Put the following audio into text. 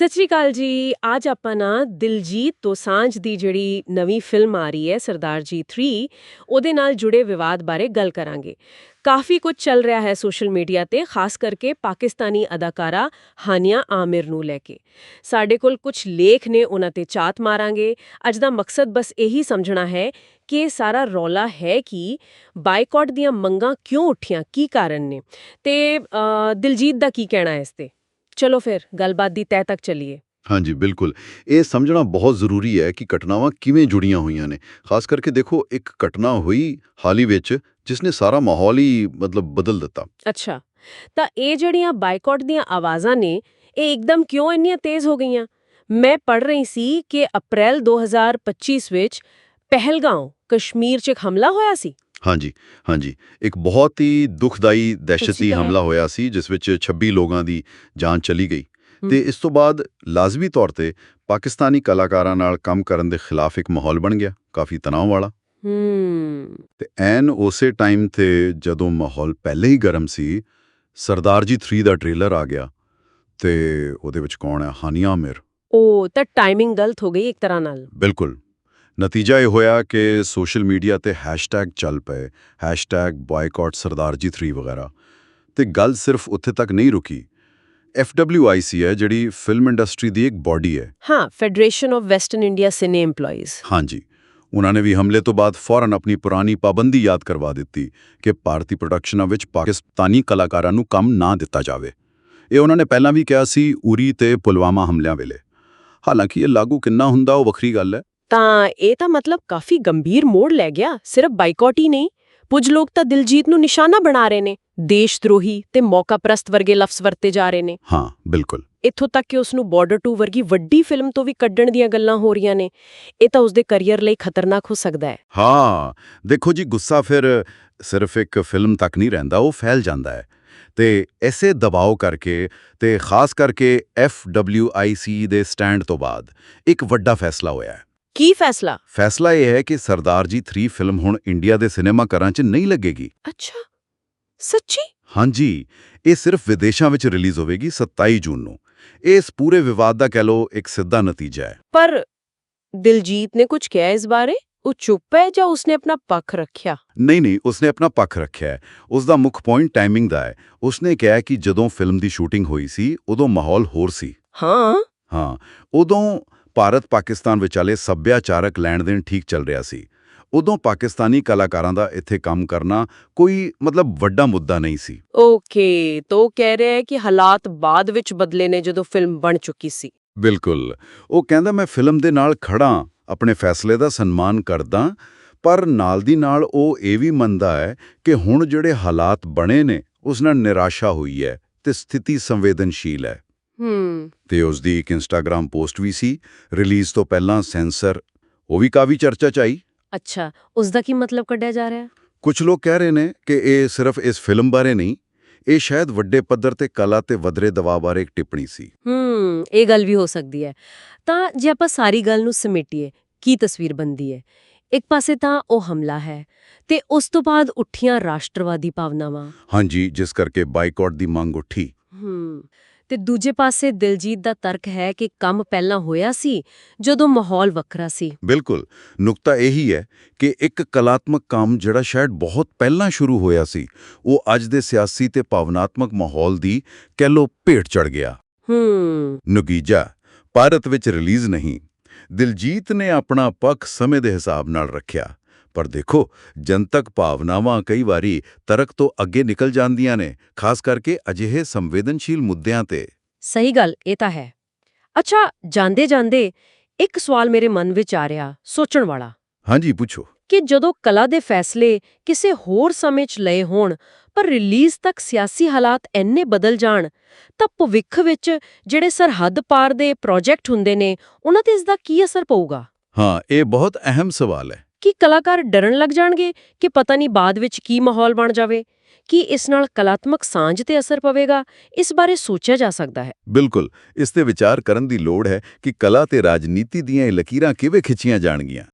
ਸਤਿ ਸ਼੍ਰੀ ਅਕਾਲ ਜੀ। ਅੱਜ ਆਪਾਂ ਨਾ ਦਿਲਜੀਤ ਦੋਸਾਂਝ ਦੀ ਜਿਹੜੀ ਨਵੀਂ ਫਿਲਮ ਆ ਰਹੀ ਹੈ, ਸਰਦਾਰ ਜੀ 3 ਉਹਦੇ ਨਾਲ ਜੁੜੇ ਵਿਵਾਦ ਬਾਰੇ ਗੱਲ ਕਰਾਂਗੇ। ਕਾਫੀ ਕੁਝ ਚੱਲ ਰਿਹਾ ਹੈ ਸੋਸ਼ਲ ਮੀਡੀਆ ਤੇ, ਖਾਸ ਕਰਕੇ ਪਾਕਿਸਤਾਨੀ ਅਦਾਕਾਰਾ ਹਾਨੀਆ ਆਮਿਰ ਨੂੰ ਲੈ ਕੇ। ਸਾਡੇ ਕੋਲ ਕੁਝ ਲੇਖ ਨੇ, ਉਹਨਾਂ ਤੇ ਚਾਤ ਮਾਰਾਂਗੇ। ਅੱਜ ਦਾ ਮਕਸਦ ਬਸ ਇਹੀ ਸਮਝਣਾ ਹੈ ਕਿ ਸਾਰਾ ਰੌਲਾ ਹੈ ਕਿ ਬਾਈਕਾਟ ਦੀਆਂ ਮੰਗਾਂ ਕਿਉਂ ਉੱਠੀਆਂ, ਕੀ ਕਾਰਨ ਨੇ? ਤੇ ਦਿਲਜੀਤ ਦਾ ਕੀ ਕਹਿਣਾ ਹੈ ਇਸ ਤੇ? ਚਲੋ ਫਿਰ ਗੱਲਬਾਤ ਦੀ ਤਹਿ ਤੱਕ ਚੱਲੀਏ। ਹਾਂਜੀ ਬਿਲਕੁਲ। ਇਹ ਸਮਝਣਾ ਬਹੁਤ ਜ਼ਰੂਰੀ ਹੈ ਕਿ ਘਟਨਾਵਾਂ ਕਿਵੇਂ ਜੁੜੀਆਂ ਹੋਈਆਂ ਨੇ। ਖਾਸ ਕਰਕੇ ਦੇਖੋ ਇੱਕ ਘਟਨਾ ਹੋਈ ਹਾਲ ਵਿੱਚ ਜਿਸ ਨੇ ਸਾਰਾ ਮਾਹੌਲ ਹੀ ਮਤਲਬ ਬਦਲ ਦਿੱਤਾ। ਅੱਛਾ। ਤਾਂ ਇਹ ਜਿਹੜੀਆਂ ਬਾਈਕਾਟ ਦੀਆਂ ਆਵਾਜ਼ਾਂ ਨੇ ਇਹ ਇੱਕਦਮ ਕਿਉਂ ਇੰਨੀਆਂ ਤੇਜ਼ ਹੋ ਗਈਆਂ? ਮੈਂ ਪੜ੍ਹ ਰਹੀ ਸੀ ਕਿ ਅਪ੍ਰੈਲ 2025 ਵਿੱਚ ਪਹਿਲਗਾਂਵ ਕਸ਼ਮੀਰ 'ਚ ਇੱਕ ਹਮਲਾ ਹੋਇਆ ਸੀ। ਹਾਂਜੀ ਹਾਂਜੀ। ਇੱਕ ਬਹੁਤ ਹੀ ਦੁਖਦਾਈ ਦਹਿਸ਼ਤੀ। ਹਮਲਾ ਹੋਇਆ ਸੀ ਜਿਸ ਵਿੱਚ 26 ਲੋਕਾਂ ਦੀ ਜਾਨ ਚਲੀ ਗਈ। ਤੇ ਇਸ ਤੋਂ ਬਾਅਦ ਲਾਜ਼ਮੀ ਤੌਰ ਤੇ ਪਾਕਿਸਤਾਨੀ ਕਲਾਕਾਰਾਂ ਨਾਲ ਕੰਮ ਕਰਨ ਦੇ ਖਿਲਾਫ ਇੱਕ ਮਾਹੌਲ ਬਣ ਗਿਆ ਕਾਫੀ ਤਣਾਅ ਵਾਲਾ। ਹੂੰ। ਤੇ ਐਨ ਉਸੇ ਟਾਈਮ ਤੇ ਜਦੋਂ ਮਾਹੌਲ ਪਹਿਲੇ ਹੀ ਗਰਮ ਸੀ ਸਰਦਾਰ ਜੀ 3 ਦਾ ਟ੍ਰੇਲਰ ਆ ਗਿਆ ਤੇ ਉਹਦੇ ਵਿੱਚ ਕੌਣ ਹੈ ਹਾਨੀਆ ਆਮਿਰ। ਉਹ ਤਾਂ ਟਾਈਮਿੰਗ ਗਲਤ ਹੋ ਗਈ ਇੱਕ ਤਰ੍ਹਾਂ ਨਾਲ। ਬਿਲਕੁਲ। ਨਤੀਜਾ ਇਹ ਹੋਇਆ ਕਿ ਸੋਸ਼ਲ ਮੀਡੀਆ ਤੇ ਹੈਸ਼ਟੈਗ ਚੱਲ ਪਏ ਹੈਸ਼ਟੈਗ ਬਾਇਕਾਟ ਸਰਦਾਰ ਜੀ 3 ਵਗੈਰਾ। ਤੇ ਗੱਲ ਸਿਰਫ ਉੱਥੇ ਤੱਕ ਨਹੀਂ ਰੁਕੀ। FWIC ਹੈ ਜਿਹੜੀ ਫਿਲਮ ਇੰਡਸਟਰੀ ਦੀ ਇੱਕ ਬਾਡੀ ਹੈ। ਹਾਂ federation of western India cine EMPLOYEES ਹਾਂਜੀ। ਉਹਨਾਂ ਨੇ ਵੀ ਹਮਲੇ ਤੋਂ ਬਾਅਦ ਫੌਰਨ ਆਪਣੀ ਪੁਰਾਣੀ ਪਾਬੰਦੀ ਯਾਦ ਕਰਵਾ ਦਿੱਤੀ ਕਿ ਭਾਰਤੀ ਪ੍ਰੋਡਕਸ਼ਨਾਂ ਵਿੱਚ ਪਾਕਿਸਤਾਨੀ ਕਲਾਕਾਰਾਂ ਨੂੰ ਕੰਮ ਨਾ ਦਿੱਤਾ ਜਾਵੇ। ਇਹ ਉਹਨਾਂ ਨੇ ਪਹਿਲਾਂ ਵੀ ਕਿਹਾ ਸੀ ਉਰੀ ਤੇ ਪੁਲਵਾਮਾ ਹਮਲਿਆਂ ਵੇਲੇ। ਹਾਲਾਂਕਿ ਇਹ ਲਾਗੂ ਕਿੰਨਾ ਹੁੰਦਾ ਉਹ ਵੱਖਰੀ ਗੱਲ ਹੈ। ਤਾਂ ਇਹ ਤਾਂ ਮਤਲਬ ਕਾਫੀ ਗੰਭੀਰ ਮੋੜ ਲੈ ਗਿਆ ਸਿਰਫ ਬਾਈਕਾਟ ਹੀ ਨਹੀਂ। ਕੁਝ ਲੋਕ ਤਾਂ ਦਿਲਜੀਤ ਨੂੰ ਨਿਸ਼ਾਨਾ ਬਣਾ ਰਹੇ ਨੇ ਦੇਸ਼ ਦਰੋਹੀ ਤੇ ਮੌਕਾ ਪ੍ਰਸਤ ਵਰਗੇ ਲਫ਼ਜ਼ ਵਰਤੇ ਜਾ ਰਹੇ ਨੇ। ਹਾਂ ਬਿਲਕੁਲ। ਇੱਥੋਂ ਤੱਕ ਕਿ ਉਸ ਨੂੰ ਬਾਰਡਰ 2 ਵਰਗੀ ਵੱਡੀ ਫਿਲਮ ਤੋਂ ਵੀ ਕੱਢਣ ਦੀਆਂ ਗੱਲਾਂ ਹੋ ਰਹੀਆਂ ਨੇ। ਇਹ ਤਾਂ ਉਸਦੇ ਕੈਰੀਅਰ ਲਈ ਖਤਰਨਾਕ ਹੋ ਸਕਦਾ ਹੈ। ਹਾਂ ਦੇਖੋ ਜੀ ਗੁੱਸਾ ਫਿਰ ਸਿਰਫ ਇੱਕ ਫਿਲਮ ਤੱਕ ਨਹੀਂ ਰਹਿੰਦਾ ਉਹ ਫੈਲ ਜਾਂਦਾ ਹੈ। ਤੇ ਐਸੇ ਦਬਾਅ ਕਰਕੇ ਤੇ ਖਾਸ ਕਰਕੇ FWIC ਦੇ ਸਟੈਂਡ ਤੋਂ ਬਾਅਦ ਇੱਕ ਵੱਡਾ ਫੈਸਲਾ ਹੋਇਆ ਹੈ। ਕੀ ਫੈਸਲਾ? ਫੈਸਲਾ ਇਹ ਹੈ ਕਿ ਸਰਦਾਰ ਜੀ 3 ਫਿਲਮ ਹੁਣ ਇੰਡੀਆ ਦੇ ਸਿਨੇਮਾ ਘਰਾਂ 'ਚ ਨਹੀਂ ਲੱਗੇਗੀ। ਅੱਛਾ ਸੱਚੀ? ਹਾਂਜੀ ਇਹ ਸਿਰਫ ਵਿਦੇਸ਼ਾਂ ਵਿੱਚ ਰਿਲੀਜ਼ ਹੋਵੇਗੀ 27 ਜੂਨ ਨੂੰ। ਇਸ ਪੂਰੇ ਵਿਵਾਦ ਦਾ ਕਹਿ ਲਓ ਇੱਕ ਸਿੱਧਾ ਨਤੀਜਾ ਹੈ। ਪਰ ਦਿਲਜੀਤ ਨੇ ਕੁਝ ਕਿਹਾ ਇਸ ਬਾਰੇ? ਉਹ ਚੁੱਪ ਹੈ ਜਾਂ ਉਸਨੇ ਆਪਣਾ ਪੱਖ ਰੱਖਿਆ? ਨਹੀਂ ਨਹੀਂ ਉਸਨੇ ਆਪਣਾ ਪੱਖ ਰੱਖਿਆ ਉਸ ਦਾ ਮੁੱਖ ਪੁਆਇੰਟ ਟਾਈਮਿੰਗ ਦਾ ਹੈ। ਉਸਨੇ ਕਿਹਾ ਕਿ ਜਦੋਂ ਫਿਲਮ ਦੀ ਸ਼ੂਟਿੰਗ ਹੋਈ ਸੀ ਉਦੋਂ ਮਾਹੌਲ ਹੋਰ ਸੀ। ਹਾਂ। ਹਾਂ ਉਦੋਂ ਭਾਰਤ ਪਾਕਿਸਤਾਨ ਵਿਚਾਲੇ ਸੱਭਿਆਚਾਰਕ ਲੈਣ-ਦੇਣ ਠੀਕ ਚੱਲ ਰਿਹਾ ਸੀ। ਉਦੋਂ ਪਾਕਿਸਤਾਨੀ ਕਲਾਕਾਰਾਂ ਦਾ ਇੱਥੇ ਕੰਮ ਕਰਨਾ ਕੋਈ ਮਤਲਬ ਵੱਡਾ ਮੁੱਦਾ ਨਹੀਂ ਸੀ। ਓਕੇ ਤੋ ਕਹਿ ਰਿਹਾ ਹੈ ਕਿ ਹਾਲਾਤ ਬਾਅਦ ਵਿੱਚ ਬਦਲੇ ਨੇ ਜਦੋਂ ਫਿਲਮ ਬਣ ਚੁੱਕੀ ਸੀ। ਬਿਲਕੁਲ। ਉਹ ਕਹਿੰਦਾ ਮੈਂ ਫਿਲਮ ਦੇ ਨਾਲ ਖੜਾ ਆਪਣੇ ਫੈਸਲੇ ਦਾ ਸਨਮਾਨ ਕਰਦਾ ਪਰ ਨਾਲ ਦੀ ਨਾਲ ਉਹ ਇਹ ਵੀ ਮੰਨਦਾ ਹੈ ਕਿ ਹੁਣ ਜਿਹੜੇ ਹਾਲਾਤ ਬਣੇ ਨੇ ਉਸ ਨਾਲ ਨਿਰਾਸ਼ਾ ਹੋਈ ਹੈ ਤੇ ਸਥਿਤੀ ਸੰਵੇਦਨਸ਼ੀਲ ਹੈ। ਹੂੰ। ਤੇ ਉਸ ਦੀ ਇੱਕ ਇੰਸਟਾਗ੍ਰam ਪੋਸਟ ਵੀ ਸੀ। ਰਿਲੀਜ਼ ਤੋਂ ਪਹਿਲਾਂ ਸੈਂਸਰ ਉਹ ਵੀ ਕਾਫੀ ਚਰਚਾ ਚ ਆਈ। ਅੱਛਾ ਉਸ ਦਾ ਕੀ ਮਤਲਬ ਕੱਢਿਆ ਜਾ ਰਿਹਾ? ਕੁਝ ਲੋਕ ਕਹਿ ਰਹੇ ਨੇ ਕਿ ਇਹ ਸਿਰਫ ਇਸ ਫਿਲਮ ਬਾਰੇ ਨਹੀਂ ਇਹ ਸ਼ਾਇਦ ਵੱਡੇ ਪੱਧਰ ਤੇ ਕਲਾ ਤੇ ਵਧਰੇ ਦਬਾਅ ਬਾਰੇ ਇੱਕ ਟਿੱਪਣੀ ਸੀ। ਹੂੰ ਇਹ ਗੱਲ ਵੀ ਹੋ ਸਕਦੀ ਹੈ। ਤਾਂ ਜੇ ਆਪਾਂ ਸਾਰੀ ਗੱਲ ਨੂੰ ਸਮੇਟੀਏ ਕੀ ਤਸਵੀਰ ਬੰਦੀ ਹੈ? ਇੱਕ ਪਾਸੇ ਤਾਂ ਉਹ ਹਮਲਾ ਹੈ ਤੇ ਉਸ ਤੋਂ ਬਾਅਦ ਉੱਠੀਆਂ ਰਾਸ਼ਟਰਵਾਦੀ ਭਾਵਨਾਵਾਂ। ਹਾਂਜੀ ਜਿਸ ਕਰਕੇ ਬਾਈਕਾਟ ਦੀ ਮੰਗ ਉੱਠੀ। ਹੂੰ। ਤੇ ਦੂਜੇ ਪਾਸੇ ਦਿਲਜੀਤ ਦਾ ਤਰਕ ਹੈ ਕਿ ਕੰਮ ਪਹਿਲਾਂ ਹੋਇਆ ਸੀ ਜਦੋਂ ਮਾਹੌਲ ਵੱਖਰਾ ਸੀ। ਬਿਲਕੁਲ। ਨੁਕਤਾ ਇਹੀ ਹੈ ਕਿ ਇੱਕ ਕਲਾਤਮਕ ਕੰਮ ਜਿਹੜਾ ਸ਼ਾਇਦ ਬਹੁਤ ਪਹਿਲਾਂ ਸ਼ੁਰੂ ਹੋਇਆ ਸੀ ਉਹ ਅੱਜ ਦੇ ਸਿਆਸੀ ਤੇ ਭਾਵਨਾਤਮਕ ਮਾਹੌਲ ਦੀ ਕਹਿ ਲੋ ਭੇਟ ਚੜ ਗਿਆ। ਹੂੰ। ਨਗੀਜਾ ਭਾਰਤ ਵਿੱਚ ਰਿਲੀਜ਼ ਨਹੀਂ। ਦਿਲਜੀਤ ਨੇ ਆਪਣਾ ਪੱਖ ਸਮੇਂ ਦੇ ਹਿਸਾਬ ਨਾਲ ਰੱਖਿਆ। ਪਰ ਦੇਖੋ ਜਨਤਕ ਭਾਵਨਾਵਾਂ ਕਈ ਵਾਰੀ ਤਰਕ ਤੋਂ ਅੱਗੇ ਨਿਕਲ ਜਾਂਦੀਆਂ ਨੇ ਖਾਸ ਕਰਕੇ ਅਜਿਹੇ ਸੰਵੇਦਨਸ਼ੀਲ ਮੁੱਦਿਆਂ ਤੇ। ਸਹੀ ਗੱਲ ਇਹ ਤਾਂ ਹੈ। ਅੱਛਾ ਜਾਂਦੇ ਜਾਂਦੇ ਇੱਕ ਸਵਾਲ ਮੇਰੇ ਮਨ ਵਿੱਚ ਆ ਰਿਹਾ ਸੋਚਣ ਵਾਲਾ। ਹਾਂਜੀ ਪੁੱਛੋ। ਕਿ ਜਦੋਂ ਕਲਾ ਦੇ ਫੈਸਲੇ ਕਿਸੇ ਹੋਰ ਸਮੇਂ 'ਚ ਲਏ ਹੋਣ ਪਰ ਰਿਲੀਜ਼ ਤੱਕ ਸਿਆਸੀ ਹਾਲਾਤ ਇੰਨੇ ਬਦਲ ਜਾਣ ਤਾਂ ਭਵਿੱਖ ਵਿੱਚ ਜਿਹੜੇ ਸਰਹੱਦ ਪਾਰ ਦੇ ਪ੍ਰੋਜੈਕਟ ਹੁੰਦੇ ਨੇ ਉਹਨਾਂ ਤੇ ਇਸ ਦਾ ਕੀ ਅਸਰ ਪਊਗਾ? ਹਾਂ ਇਹ ਬਹੁਤ ਅਹਿਮ ਸਵਾਲ ਹੈ। ਕੀ ਕਲਾਕਾਰ ਡਰਨ ਲੱਗ ਜਾਣਗੇ ਕਿ ਪਤਾ ਨਹੀਂ ਬਾਅਦ ਵਿੱਚ ਕੀ ਮਾਹੌਲ ਬਣ ਜਾਵੇ? ਕੀ ਇਸ ਨਾਲ ਕਲਾਤਮਕ ਸਾਂਝ ਤੇ ਅਸਰ ਪਵੇਗਾ? ਇਸ ਬਾਰੇ ਸੋਚਿਆ ਜਾ ਸਕਦਾ ਹੈ। ਬਿਲਕੁਲ, ਇਸ ਤੇ ਵਿਚਾਰ ਕਰਨ ਦੀ ਲੋੜ ਹੈ ਕਿ ਕਲਾ ਤੇ ਰਾਜਨੀਤੀ ਦੀਆਂ ਇਹ ਲਕੀਰਾਂ ਕਿਵੇਂ ਖਿੱਚੀਆਂ ਜਾਣਗੀਆਂ।